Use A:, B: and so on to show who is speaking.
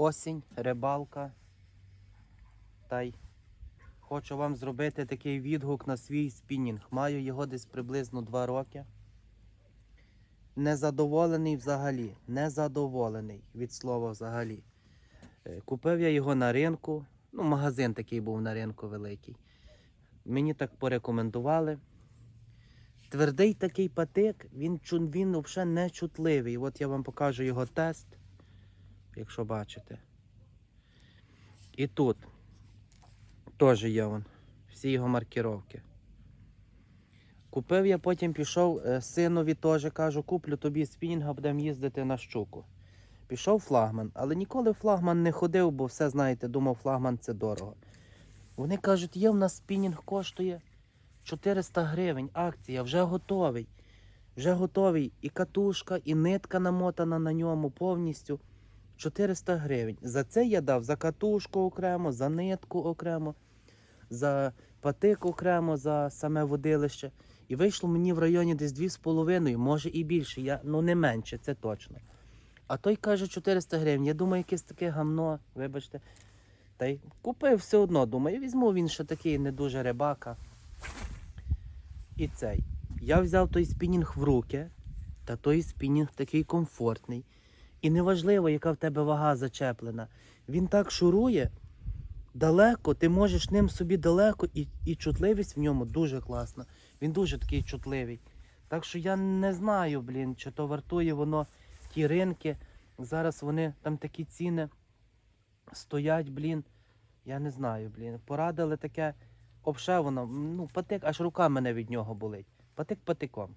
A: Осінь, рибалка. Та й хочу вам зробити такий відгук на свій спінінг. Маю його десь приблизно 2 роки. Незадоволений взагалі. Незадоволений від слова взагалі. Е, Купив я його на ринку. Ну, магазин такий був на ринку великий. Мені так порекомендували. Твердий такий патик, він, він взагалі не чутливий. От я вам покажу його тест, якщо бачите. І тут теж є вон, всі його маркіровки. Купив я, потім пішов е, синові теж кажу, куплю тобі спінінга, будемо їздити на щуку. Пішов флагман, але ніколи флагман не ходив, бо все знаєте, думав, флагман це дорого. Вони кажуть, є в нас спінінг коштує 400 гривень, акція, вже готовий. Вже готовий. І катушка, і нитка намотана на ньому повністю. 400 гривень. За це я дав за катушку окремо, за нитку окремо, за патик окремо, за саме водилище. І вийшло мені в районі десь 2,5, може і більше. Я, ну не менше, це точно. А той каже 400 гривень. Я думаю, якесь таке гамно, вибачте. Та й купив все одно, думаю, візьму він ще такий не дуже рибака. І цей. Я взяв той спінінг в руки, та той спінінг такий комфортний. І неважливо, яка в тебе вага зачеплена. Він так шурує далеко, ти можеш ним собі далеко, і, і чутливість в ньому дуже класна. Він дуже такий чутливий. Так що я не знаю, блін, чи то вартує воно ті ринки. Зараз вони там такі ціни стоять, блін. Я не знаю, блін. Порадили таке. Обше воно, ну, патик, аж рука мене від нього болить. Патик патиком.